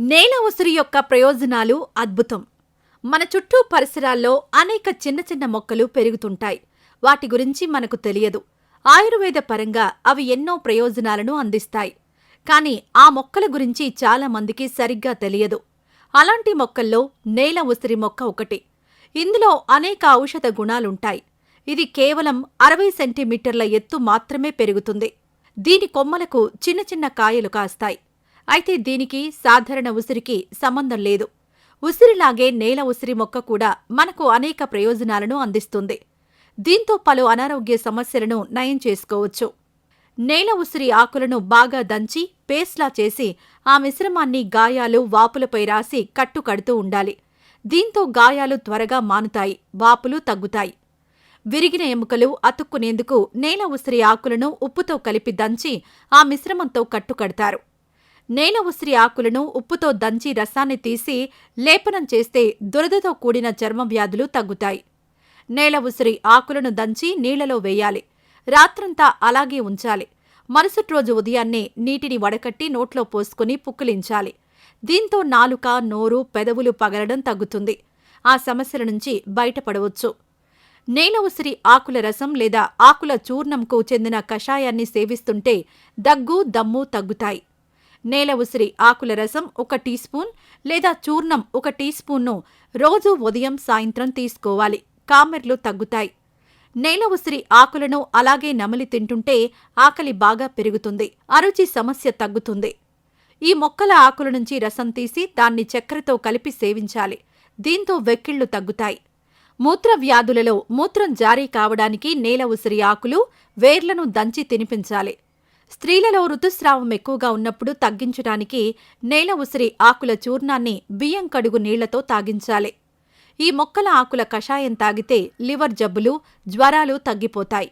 నేల ఉసిరి యొక్క ప్రయోజనాలు అద్భుతం. మన చుట్టూ పరిసరాల్లో అనేక చిన్న చిన్న మొక్కలు పెరుగుతుంటాయి. వాటి గురించి మనకు తెలియదు. ఆయుర్వేద పరంగా అవి ఎన్నో ప్రయోజనాలను అందిస్తాయి. కానీ ఆ మొక్కల గురించి చాలా మందికి సరిగ్గా తెలియదు. అలాంటి మొక్కల్లో నేల ఉసిరి మొక్క ఒకటి. ఇందులో అనేక ఔషధ గుణాలుంటాయి. ఇది కేవలం అరవై సెంటీమీటర్ల ఎత్తు మాత్రమే పెరుగుతుంది. దీని కొమ్మలకు చిన్న చిన్న కాయలు కాస్తాయి. అయితే దీనికి సాధారణ ఉసిరికి సంబంధం లేదు. ఉసిరిలాగే నేల ఉసిరి మొక్క కూడా మనకు అనేక ప్రయోజనాలను అందిస్తుంది. దీంతో పలు అనారోగ్య సమస్యలను నయం చేసుకోవచ్చు. నేల ఉసిరి ఆకులను బాగా దంచి పేస్ట్లా చేసి ఆ మిశ్రమాన్ని గాయాలు వాపులపై రాసి కట్టు కడుతూ ఉండాలి. దీంతో గాయాలు త్వరగా మానుతాయి వాపులు తగ్గుతాయి. విరిగిన ఎముకలు అతుక్కునేందుకు నేల ఉసిరి ఆకులను ఉప్పుతో కలిపి దంచి ఆ మిశ్రమంతో కట్టుకడతారు. నేల ఉసిరి ఆకులను ఉప్పుతో దంచి రసాన్ని తీసి లేపనం చేస్తే దురదతో కూడిన చర్మ వ్యాధులు తగ్గుతాయి. నేల ఉసిరి ఆకులను దంచి నీళ్ళలో వేయాలి. రాత్రంతా అలాగే ఉంచాలి. మరుసటి రోజు ఉదయాన్నే నీటిని వడకట్టి నోట్లో పోసుకుని పుక్కిలించాలి. దీంతో నాలుక నోరు పెదవులు పగలడం తగ్గుతుంది. ఆ సమస్యల నుంచి బయటపడవచ్చు. నేల ఉసిరి ఆకుల రసం లేదా ఆకుల చూర్ణంకు చెందిన కషాయాన్ని సేవిస్తుంటే దగ్గు దమ్ము తగ్గుతాయి. నేల ఉసిరి ఆకుల రసం ఒక టీ స్పూన్ లేదా చూర్ణం ఒక టీ స్పూన్ను రోజు ఉదయం సాయంత్రం తీసుకోవాలి. కామెర్లు తగ్గుతాయి. నేల ఉసిరి ఆకులను అలాగే నమిలి తింటుంటే ఆకలి బాగా పెరుగుతుంది. అరుచి సమస్య తగ్గుతుంది. ఈ మొక్కల ఆకుల నుంచి రసం తీసి దాన్ని చక్కెరతో కలిపి సేవించాలి. దీంతో వెక్కిళ్ళు తగ్గుతాయి. మూత్ర వ్యాధులలో మూత్రం జారీ కావడానికి నేల ఉసిరి ఆకులు వేర్లను దంచి తినిపించాలి. స్త్రీలలో ఋతుస్రావం ఎక్కువగా ఉన్నప్పుడు తగ్గించడానికి నేల ఉసిరి ఆకుల చూర్ణాన్ని బియ్యం కడుగు నీళ్ళతో తాగించాలి. ఈ మొక్కల ఆకుల కషాయం తాగితే లివర్ జబ్బులు జ్వరాలు తగ్గిపోతాయి.